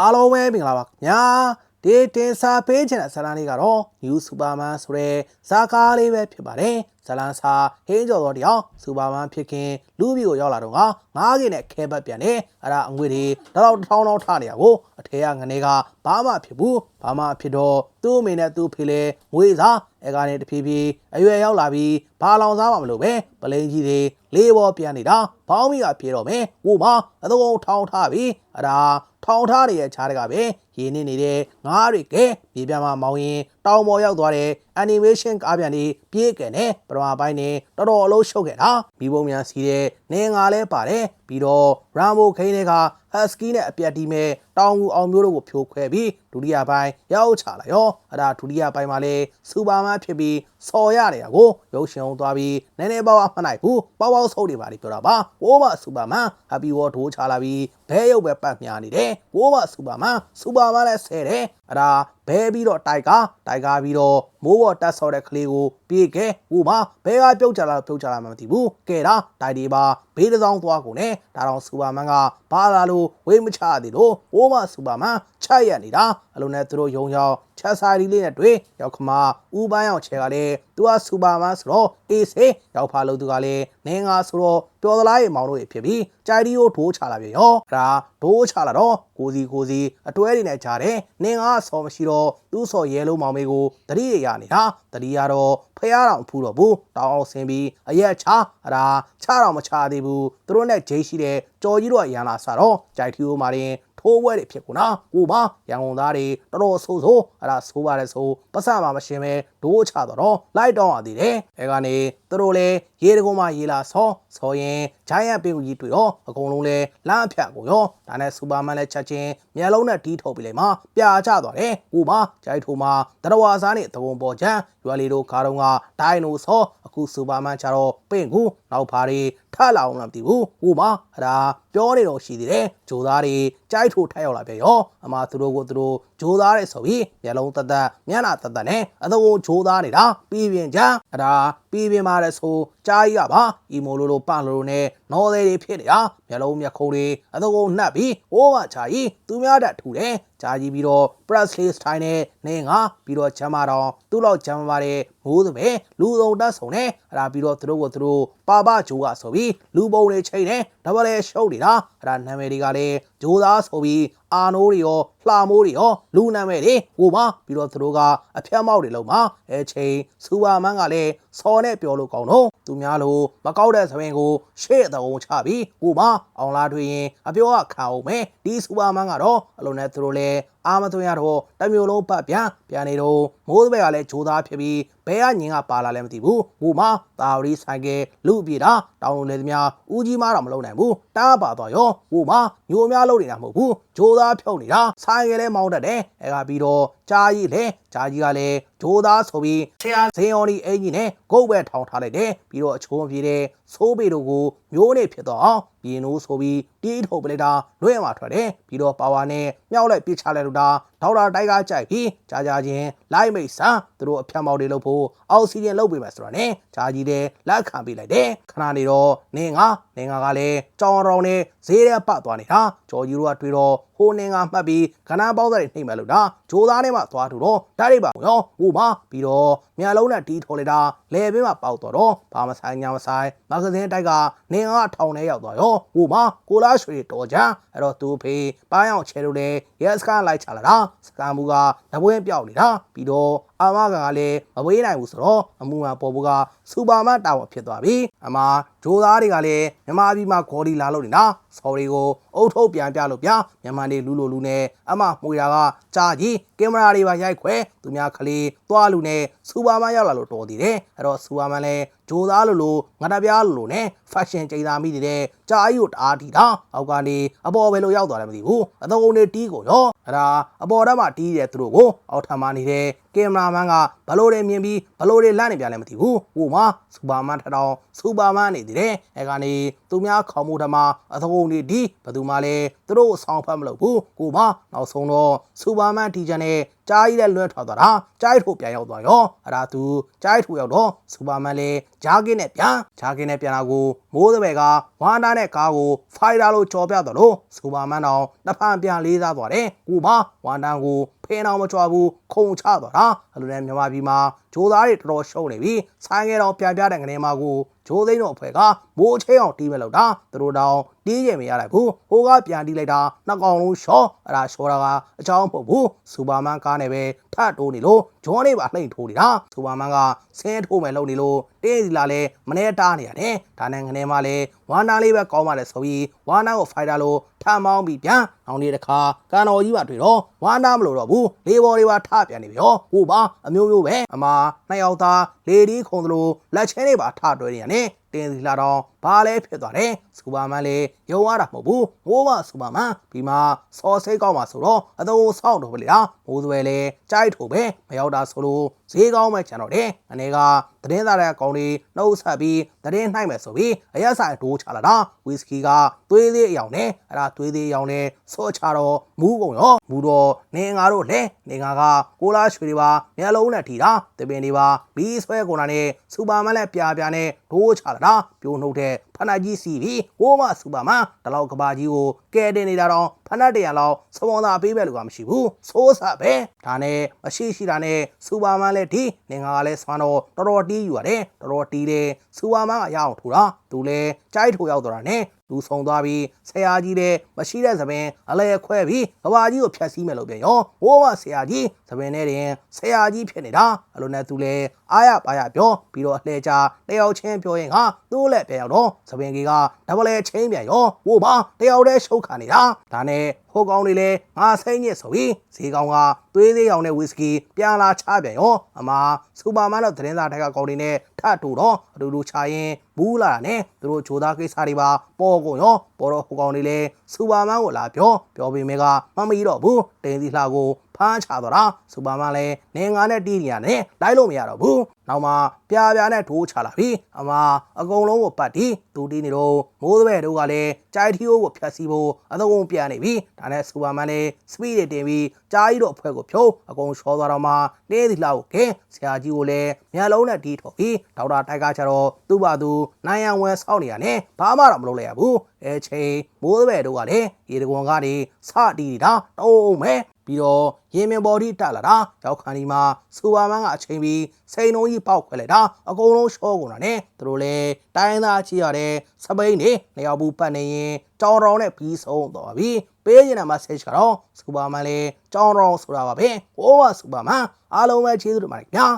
အားလုံးပဲမင်္ဂလာပါခင်ဗျာဒီတင်စာပေးချင်တဲ့ဇာတ်လမ်းလေးကတော့ New Superman ဆိုတဲ့ဇာတ်ကားလေးပဲဖြစ်ပါတယ်ဇာတ်လမ်းစာဟင်းကျော်တော်တရားစူပါမန်ဖြစ်ခင်လူပြည်ကိုရောက်လာတော့ကငားကင်းနဲ့ခဲဘတ်ပြန်နေအဲ့ဒါအငွေတွေတော့တောင်းတောင်းထနေရကိုအထေကငနေကဘာမှဖြစ်ဘူးဘာမှဖြစ်တော့သူ့အမေနဲ့သူ့ဖေလေငွေစားအဲကနေတဖြည်းဖြည်းအရွယ်ရောက်လာပြီးဘာလောင်စားမှမလို့ပဲပလင်းကြီးတွေလေးဘောပြန်နေတာဘောင်းမီကပြေတော့မယ်ဟိုပါအသုံးထောင်းထားပြီးအဲ့ဒါထောင်းထားတဲ့ခြားတကပဲရင်းနေနေတဲ့ငားတွေကဲမြေပြမှာမောင်းရင်တောင်ပေါ်ရောက်သွားတဲ့ animation ကားပြန်ဒီပြေးကန်နဲ့ပထမပိုင်းနေတော်တော်အလုံးရှုပ်ခဲ့တာမိဘုံများစီးတဲ့နေငါလဲပါတယ်ပြီးတော့ Rambo ခိန်းတွေက Husky နဲ့အပြတ်တီးမဲ့တောင်ငူအောင်မျိုးတို့ကိုဖြိုခွဲပြီး ဒုတိယပိုင်းရောက်ချလာရောအဲ့ဒါဒုတိယပိုင်းမှာလဲစူပါမန်ဖြစ်ပြီးစော်ရတယ်ကိုရုပ်ရှင်အောင်သွားပြီးနည်းနည်းပါးပါးမှတ်နိုင်ဘူးပေါပေါဆုပ်နေပါလိပြောတာပါဝိုးမစူပါမန် Happy War ထိုးချလာပြီးဘဲရုပ်ပဲပတ်မြာနေတယ်ဝိုးမစူပါမန်စူပါမန်လည်းဆဲတယ်အဲ့ဒါဘဲပြီးတော့တိုက်ကာတိုက်ကာပြီးတော့မိုးပေါ်တက်ဆော်တဲ့ကလေးကိုပြေးခဲ့ဟိုမှာဘဲကပြုတ်ချလာပြုတ်ချလာမှမသိဘူးကဲတာတိုက်ဒီပါဘေးတစ်စောင်းသွားကုန်နဲ့ဒါတော့စူပါမန်ကဘာလာလို့ဝေးမချသေးလို့ဝိုးမစူပါမန်ချက်ရနေတာ အလုံးနဲ့သူတို့ယုံရောက် ချက်စာရီလေးနဲ့တွေ့ရောက်ခမဥပန်းအောင်ချဲကလည်းသူကစူပါမန်ဆိုတော့အေးစေးရောက်ဖာလို့သူကလည်းနင်းငါဆိုတော့ပျော်သလားရေမောင်တို့ဖြစ်ပြီးကြိုက်ဒီကိုထိုးချလာပြီရောဒါဒိုးချလာတော့ကိုစီကိုစီအတွဲတွေနဲ့ကြားတယ်နင်းငါဆော်မရှိတော့သူ့ဆော်ရဲလုံးမောင်မေကိုတတိရရနေတာတတိရတော့ဖះတော်ဖူးတော့ဘူးတောင်းအောင်ဆင်းပြီးအရက်ချအရာချတော့မချသေးဘူးသူတို့နဲ့ဂျိတ်ရှိတဲ့ကြော်ကြီးတို့ကရန်လာစတော့ကြိုက်ထီကိုမာရင်ထိုးပွဲတွေဖြစ်ကုန်တာကိုပါရန်ကုန်သားတွေတော်တော်ဆိုးဆိုးအဲ့ဒါဆိုးပါတယ်ဆိုပတ်စမှာမရှင်းပဲဒိုးချတော့လိုက်တော့ရသေးတယ်အဲကနေသူတို့လည်းရေတကုံးမှရေလာဆောဆောရင်ဂျိုင်းရပင်ကိုကြီးတွေ့တော့အကုန်လုံးလဲလမ်းအဖြတ်ကိုရောဒါနဲ့စူပါမန်လည်းချက်ချင်းမျက်လုံးနဲ့တီးထုတ်ပြီးလိုက်မှပြာချသွားတယ်ကိုပါဂျိုင်းထိုးမှာတရဝါစားနဲ့တကုံပေါ်ချမ်းရွာလီတို့ကားတော့ကဒိုင်နိုဆောအခုစူပါမန်ချတော့ပင့်ကူနောက်ဖားတွေ ထလာအောင်လားမသိဘူးဟိုမှာအဲ့ဒါပြောနေတော့ရှိသေးတယ်ဂျိုသားတွေကြိုက်ထိုးထက်ရောက်လာပြန်ရောအမသူတို့ကိုသူတို့ဂျိုသားတွေဆိုပြီးမျက်လုံးတသက်မျက်နှာတသက်နဲ့အသုံးဂျိုသားနေတာပြီးပြင်ချမ်းအဲ့ဒါပြီးပြင်ပါတယ်ဆိုကြားကြီးကပါအီမိုလိုလိုပန့်လိုလိုနဲ့နော်သေးတွေဖြစ်နေတာမျက်လုံးမျက်ခုံးတွေအသုံးနှက်ပြီးဟိုးမချာကြီးသူများတက်ထူတယ်ကြားကြီးပြီးတော့ Presley style နဲ့နေငါပြီးတော့ချမ်းမတော်သူ့လောက်ချမ်းမပါတဲ့မိုးသပဲလူစုံတက်ဆုံနဲ့အဲ့ဒါပြီးတော့သူတို့ကိုသူတို့ပါပဂျိုးကဆိုပြီးလူပုံတွေချိန်နေဒါပဲလေရှုပ်နေတာအဲ့ဒါနာမည်တွေကလည်းဂျိုးသားဆိုပြီးအာနိုးတွေရော လှမိုးတွေရောလူနာမည်တွေဟိုမှာပြီးတော့သူတို့ကအဖျက်မောက်တွေလုံးမှာအဲချိန်စူပါမန်ကလည်းစော်နဲ့ပြောလို့ကောင်းတော့သူများလိုမကောက်တဲ့သဘင်ကိုရှေ့တုံးချပြီးဟိုမှာအောင်လာတွေ့ရင်အပြောကခံအောင်မယ်ဒီစူပါမန်ကတော့အလုံးနဲ့သူတို့လည်းအာမသွင်းရတော့တမျိုးလုံးပတ်ပြန်ပြန်နေတော့မိုးသဘက်ကလည်းဂျိုးသားဖြစ်ပြီးဘဲကညင်ကပါလာလည်းမသိဘူးဟိုမှာတာဝရီဆိုင်ကလူပြေတာတောင်းလို့လေသမားဦးကြီးမားတော့မလုံနိုင်ဘူးတားပါတော့ရောဟိုမှာညိုများလုံနေတာမဟုတ်ဘူးဂျိုးသားဖြုတ်နေတာဆိုင်ကလည်းမောင်းတတ်တယ်အဲကပြီးတော့ကြားကြီးလေကြားကြီးကလည်းဂျိုးသားဆိုပြီးဆရာဇင်အော်ဒီအင်ကြီးနဲ့ဂုတ်ပဲထောင်ထားလိုက်တယ်ပြီးတော့အချိုးမပြေတဲ့ဆိုးပေတို့ကိုမျိုးနေဖြစ်တော့အောင်ပြင်းလို့ဆိုပြီးတီးထုတ်ပလိုက်တာလွှဲမှာထွက်တယ်ပြီးတော့ပါဝါနဲ့မြောက်လိုက်ပစ်ချလိုက်လို့တာဒေါက်တာတိုက်ကကြိုက်ပြီးကြာကြာချင်းလိုက်မိတ်ဆန်သူတို့အဖြတ်မောက်တွေလုပ်ဖို့အောက်ဆီဂျင်လုပ်ပေးမယ်ဆိုတော့ ਨੇ ဂျာကြီးတဲ့လက်ခံပေးလိုက်တယ်ခဏနေတော့နင်းငါနင်းငါကလည်းကြောင်ရောင်နဲ့ဈေးထဲပတ်သွားနေတာကျော်ကြီးတို့ကတွေ့တော့ဟိုနင်းငါမှတ်ပြီးခဏပေါက်တဲ့နှိမ့်မယ်လို့ဒါဂျိုးသားနဲ့မှသွားထူတော့ဓာတ်ရိပ်ပါရောဟိုမှာပြီးတော့မြာလုံးနဲ့တီးထော်လိုက်တာလဲဘေးမှာပေါက်တော့တော့ဘာမဆိုင်ညာမဆိုင်မဂဇင်းတိုက်ကနင်းငါထောင်ထဲရောက်သွားရောဟိုမှာကိုလာရွှေတော်ချမ်းအဲ့တော့သူဖေးပန်းအောင်ချဲလို့လေရက်စကန်လိုက်ချလာတာစကန်မူကတပွဲပြောက်နေတာပြီးတော့ အာမကန်ကလည်းမဝေးနိုင်ဘူးဆိုတော့အမှုမှပေါ်ဖို့ကစူပါမန်တာဝန်ဖြစ်သွားပြီအမဂျိုးသားတွေကလည်းမြန်မာပြည်မှာဂေါ်ဒီလာလို့နေတာဆော်ရီကိုအုတ်ထုတ်ပြန်ပြလို့ဗျာမြန်မာနေလူလိုလူနဲ့အမမှွေတာကကြာကြီးကင်မရာတွေပါရိုက်ခွဲသူများကလေးသွားလူနဲ့စူပါမန်ရောက်လာလို့တော်သေးတယ်အဲ့တော့စူပါမန်လည်း ဂျိုးသားလိုလိုငါတပြားလိုလိုနဲ့ဖက်ရှင်ကြိမ်သာမိနေတဲ့ကြာကြီးကိုတအားတီတာအောက်ကနေအပေါ်ပဲလို့ရောက်သွားတယ်မသိဘူးအသုံးနေတီးကိုရောအဲ့ဒါအပေါ်ဓာတ်မှတီးတဲ့သူတို့ကိုအောက်ထပ်မှနေတဲ့ကင်မရာမန်ကဘလို့တွေမြင်ပြီးဘလို့တွေလန့်နေပြန်လဲမသိဘူးဟိုမှာစူပါမန်ထထောင်စူပါမန်နေသေးတယ်အဲကနေသူများခေါမှုထမအသုံးနေဒီဘယ်သူမှလည်းသူတို့ဆောင်ဖတ်မလုပ်ဘူးကိုမနောက်ဆုံးတော့စူပါမန်တီချန်နဲ့ ကြားကြီးတဲ့လွဲထွက်သွားတာကြားထိုးပြန်ရောက်သွားရောအဲ့ဒါသူကြားထိုးရောက်တော့စူပါမန်လည်းဂျာကင်းနဲ့ပြန်ဂျာကင်းနဲ့ပြန်လာကိုမိုးစပယ်ကဝါနာနဲ့ကားကိုဖိုင်တာလို့ကြော်ပြတော့လို့စူပါမန်တော့တစ်ဖန်ပြန်လေးစားသွားတယ်ကိုမဝါနာကိုဖင်းအောင်မကြွားဘူးခုံချသွားတာအဲ့လိုနဲ့မြန်မာပြည်မှာဂျိုးသားတွေတော်တော်ရှုံးနေပြီဆိုင်ငယ်တော်ပြန်ပြတဲ့ငနေမှာကိုဂျိုးသိန်းတော်အဖွဲ့ကမိုးချဲအောင်တီးမဲ့လို့တာသူတို့တောင် တီးရင်မရလိုက်ဘူးဟိုကပြန်တီးလိုက်တာနှစ်ကောင်လုံးရှော့အဲ့ဒါရှော့တာကအချောင်းမဟုတ်ဘူးစူပါမန်ကားနဲ့ပဲထတ်တိုးနေလို့ဂျွန်လေးပါလှိမ့်ထိုးနေတာစူပါမန်ကဆင်းထိုးမယ်လုပ်နေလို့တင်းစီလာလဲမနေတားနေရတယ်ဒါနဲ့ငနေမှာလဲဝါနာလေးပဲကောင်းပါလေဆိုပြီးဝါနာကိုဖိုက်တာလို့ထမောင်းပြီးပြန်နောက်နေ့တစ်ခါကန်တော်ကြီးပါတွေ့တော့ဝါနာမလို့တော့ဘူးလေးဘော်လေးပါထပြန်နေပြီဟောဟိုပါအမျိုးမျိုးပဲအမနှစ်ယောက်သားလေဒီခုံသလိုလက်ချင်းလေးပါထတွဲနေရတယ်တင်းစီလာတော့ဘာလဲဖြစ်သွားတယ်စူပါမန်လေယုံရတာမဟုတ်ဘူးဟိုးမစူပါမန်ဒီမှာစော်စိတ်ကောင်းပါဆိုတော့အသုံးဆောက်တော့ပဲလေဟာမိုးစွဲလေကြိုက်ထိုပဲမရောက်တာဆိုလို့ဈေးကောင်းမှကျန်တော့တယ်အနေကသတင်းသားတဲ့အကောင်လေးနှုတ်ဆက်ပြီးသတင်းနှိုက်မယ်ဆိုပြီးအရက်ဆိုင်ဒိုးချလာတာဝီစကီကသွေးသေးအယောင်နဲ့အဲ့ဒါသွေးသေးအယောင်နဲ့ဆော့ချတော့မူးကုန်ရောမူတော့နေငါတို့လဲနေငါကကိုလာရွှေတွေပါမျက်လုံးနဲ့ထီတာတပင်တွေပါဘီးဆွဲကုန်တာနဲ့စူပါမန်နဲ့ပြာပြာနဲ့ဒိုးချလာတာပြိုနှုတ်တဲ့ ဖနာကြီးစီပြီးဟိုးမစူပါမန်တလောက်ကဘာကြီးကိုကဲတင်နေတာတော့ဖနက်တရံလောက်စပွန်ဆာပေးပဲလို့ကမရှိဘူးစိုးစပဲဒါနဲ့မရှိရှိတာနဲ့စူပါမန်လည်းဒီနေငါကလည်းဆွမ်းတော့တော်တော်တီးယူရတယ်တော်တော်တီးတယ်စူပါမန်ကရအောင်ထူတာသူလည်းကြိုက်ထိုရောက်တော့တာနဲ့လူဆုံသွားပြီးဆရာကြီးတဲ့မရှိတဲ့သပင်အလဲခွဲပြီးကဘာကြီးကိုဖျက်ဆီးမယ်လို့ပြန်ရောဟိုးမဆရာကြီးသပင်နဲ့တင်ဆရာကြီးဖြစ်နေတာအဲ့လိုနဲ့သူလည်းအားရပါရပြောပြီးတော့အလှဲချတယောက်ချင်းပြောရင်ကသူ့လက်ပြန်ရောက်တော့သပင်ကြီးကဒဘလဲချင်းပြန်ရောဟိုးပါတယောက်တည်းရှုတ်ခံနေတာဒါနဲ့ဟိုကောင်တွေလည်းငါစိမ့်ညစ်ဆိုပြီးဈေးကောင်ကသွေးသေးအောင်တဲ့ဝီစကီပြန်လာချပြန်ရောအမစူပါမန်တို့သတင်းစာတိုက်ကကောင်တွေနဲ့ထတ်တူတော့အတူတူချရင်ဘူးလာတာနဲ့သူတို့ဂျိုသားကိစ္စတွေပါပေါ်ကုန်ရောပေါ်တော့ဟိုကောင်တွေလည်းစူပါမန်ကိုလာပြောပြောပေမဲ့ကမမီတော့ဘူးတင်းစီလှကို ဖမ်းချတော့တာစူပါမန်လည်းနေငါနဲ့တီးနေရတယ်လိုက်လို့မရတော့ဘူးနောက်မှပြာပြာနဲ့ထိုးချလာပြီအမအကုန်လုံးကိုပတ်တီသူတီးနေတော့မိုးသဘဲတို့ကလည်းကြိုက်ထီယိုးကိုဖျက်ဆီးဖို့အသုံးပြန်နေပြီဒါနဲ့စူပါမန်လည်းစပီးတွေတင်ပြီးကြားကြီးတို့အဖွဲ့ကိုဖြုံးအကုန်ရှောသွားတော့မှနေသီလှကိုကဲဆရာကြီးကိုလည်းမျက်လုံးနဲ့တီးထော်ပြီးဒေါက်တာတိုက်ကချတော့သူ့ဘာသူနိုင်ရန်ဝဲဆောက်နေရတယ်ဘာမှတော့မလုပ်လိုက်ရဘူးအဲချိန်မိုးသဘဲတို့ကလည်းရေတကွန်ကနေစတီးနေတာတုံးမဲ ပြီးတော့ရင်မြင်ပေါ်ထိတက်လာတာရောက်ခါဒီမှာစူပါမန်ကအချိန်ပြီးစိန်လုံးကြီးပေါက်ခွဲလိုက်တာအကုန်လုံးရှော့ကုန်တာနဲ့သူတို့လည်းတိုင်းသားချီရတဲ့စပိန်နေနေရာဘူးပတ်နေရင်ကြောင်တော်နဲ့ပြီးဆုံးတော့ပြီပေးရင်မှာဆက်ချကတော့စူပါမန်လည်းကြောင်တော်ဆိုတာပါပဲဟိုးကစူပါမန်အားလုံးပဲကျေးဇူးတင်ပါတယ်ခင်ဗျာ